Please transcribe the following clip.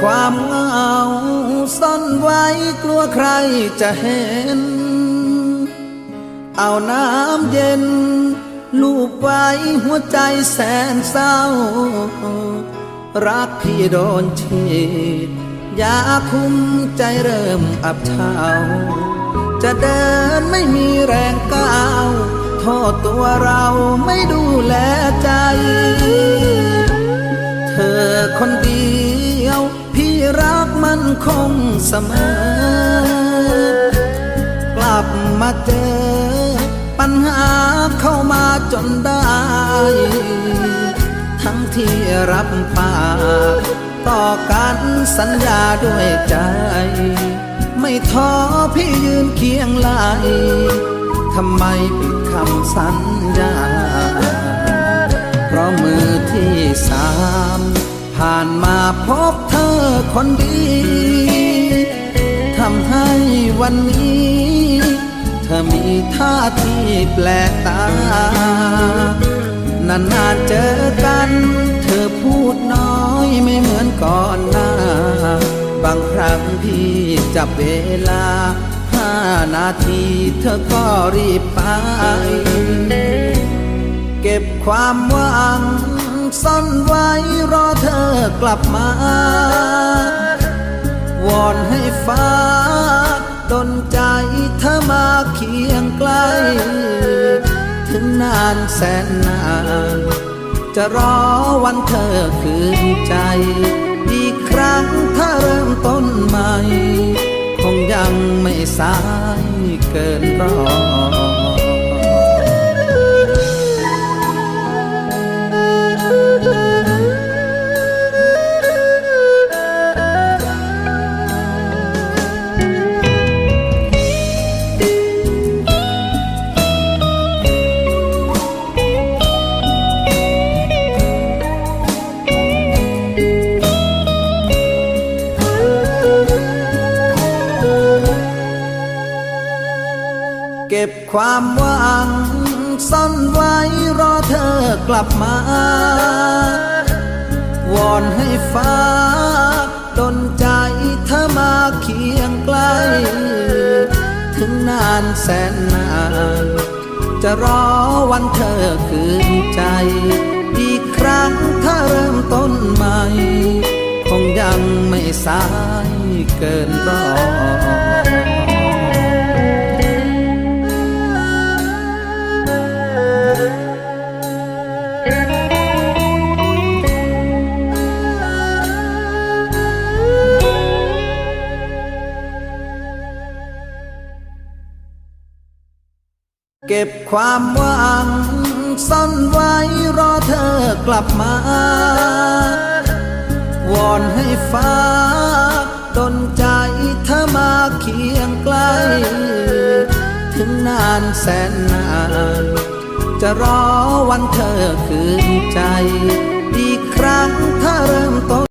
ความเหงาซ่อนไว้กลัวใครจะเห็น เอาน้ำเย็น ลูบไว้หัวใจแสนเศร้า รักพี่โดนฉีดยาคุมใจเริ่มอับเฉาจะเดินไม่มีแรงก้าวโทษตัวเราไม่ดูแลใจ เธอคนดี รักมันคงเสมอกลับมาเจอ ปัญหาเข้ามาจนได้ ทั้งที่รับปากต่อกันสัญญาด้วยใจ ไม่ท้อพี่ยืนเคียงไหลทำไมปิดคำสัญญาานมาพบเธอคนดีทำให้วันนี้ เธอมีท่าที่แปลกตานานๆเจอกัน เธอพูดน้อยไม่เหมือนก่อนหน้า บางครั้งพี่จับเวลาห้านาทีเธอก็รีบไป เก็บความหวัง ซ่อนไว้รอเธอกลับมา วอนให้ฟ้าดนใจเธอมาเคียงใกล้ ถึงนานแสนนาน จะรอวันเธอคืนใจ อีกครั้งถ้าเริ่มต้นใหม่ คงยังไม่สายเกินรอ เก็บความหวังซ่อนไว้รอเธอกลับมา วอนให้ฟ้าดนใจเธอมาเคียงใกล้ ถึงนานแสนนาน จะรอวันเธอคืนใจ อีกครั้งถ้าเริ่มต้นใหม่ คงยังไม่สายเกินรอ เก็บความหวังซ่อนไว้รอเธอกลับมา วอนให้ฟ้าดนใจเธอมาเคียงใกล้ ถึงนานแสนนาน จะรอวันเธอคืนใจ อีกครั้งถ้าเริ่มต้น